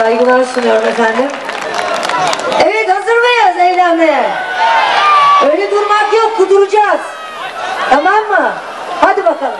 Saygılar sunuyorum efendim. Evet hazır mıyız eğlenmeye? Öyle durmak yok kuduracağız. Tamam mı? Hadi bakalım.